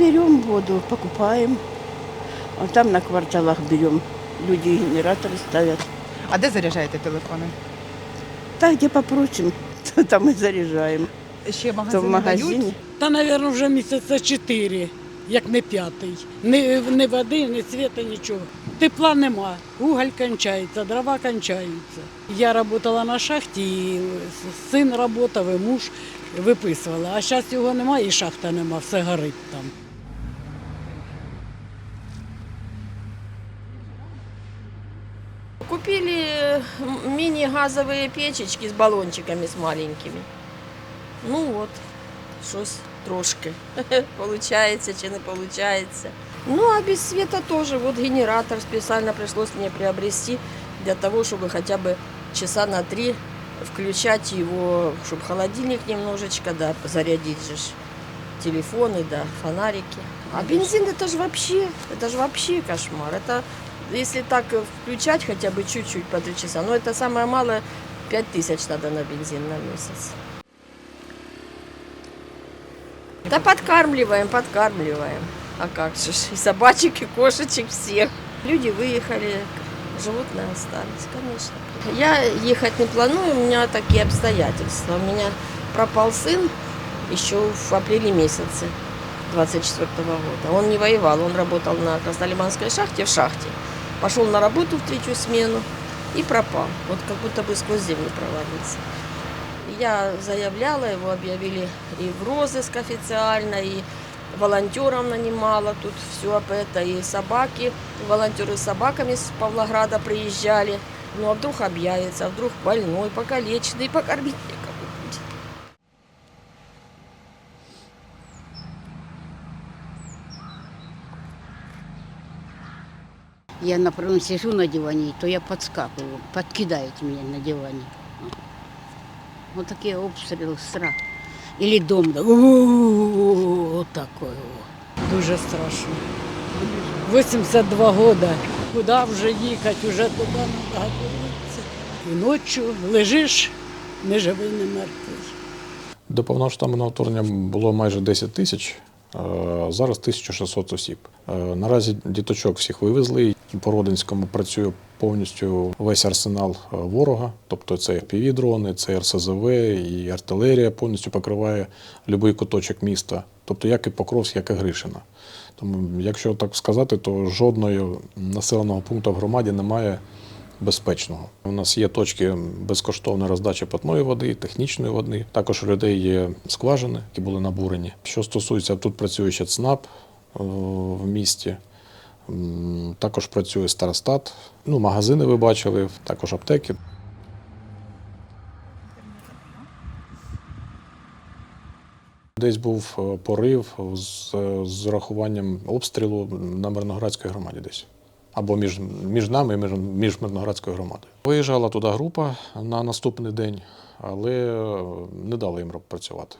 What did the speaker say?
берем воду, покупаем. А там на кварталах берем. Люди генераторы ставят. А де заряджаєте телефони? Так, где попросим, то там и заряжаем. Ще То магазини в магазине. дають? Та, мабуть, вже місяця чотири, як не п'ятий. Ні, ні води, ні світа, нічого. Тепла нема, уголь кончається, дрова кончаються. Я працювала на шахті, і син працював, і муж виписували. А зараз його немає і шахта нема, все горить там. Купили мини-газовые печечки с баллончиками с маленькими. Ну вот, щось трошки. Получається чи не получається. Ну а без света тоже. Вот генератор специально пришлось мне приобрести для того, чтобы хотя бы часа на три включать его, чтобы холодильник немножечко, да, зарядить же телефоны, да, фонарики. А бензин это же вообще, это же вообще кошмар. Это если так э, включать хотя бы чуть-чуть по три часа, ну это самое малое 5 тысяч надо на бензин на месяц. Да подкармливаем, подкармливаем. А как же, и собачек, и кошечек всех. Люди выехали, животные остались, конечно. Я ехать не планую, у меня такие обстоятельства. У меня пропал сын еще в апреле месяце 24 года. Он не воевал, он работал на Краснолиманской шахте в шахте. Пошел на работу в третью смену и пропал. Вот как будто бы сквозь землю провалился. Я заявляла, его объявили и в розыск официально, и волонтерам нанимала тут все это, и собаки, волонтеры с собаками с Павлограда приезжали. Ну а вдруг объявится, а вдруг больной, покалеченный, покормить Я, например, сижу на диване, то я подскакиваю, подкидает меня на диване. Вот такие обстрелы, страх. Или дом, да, вот такой вот. Дуже страшно. 82 года. Куди вже їхати, вже туди треба готуватися. І ночі лежиш, не живий, не мертвий. До повномасштабного вторгнення було майже 10 тисяч, зараз 1600 осіб. Е, Наразі діточок всіх вивезли. По Родинському працює повністю весь арсенал е, ворога, тобто це півдрони, це РСЗВ і артилерія повністю покриває будь-який куточок міста, тобто як і Покровськ, як і Гришина. Тому, якщо так сказати, то жодного населеного пункту в громаді немає безпечного. У нас є точки безкоштовної роздачі питної води, технічної води. Також у людей є скважини, які були набурені. Що стосується, тут працює ще ЦНАП е, в місті. Також працює старостат. Ну, магазини ви бачили, також аптеки. Десь був е, порив з, з урахуванням обстрілу на Мирноградській громаді десь. Або між, між нами між, між Мирноградською громадою. Виїжджала туди група на наступний день, але е, не дали їм працювати.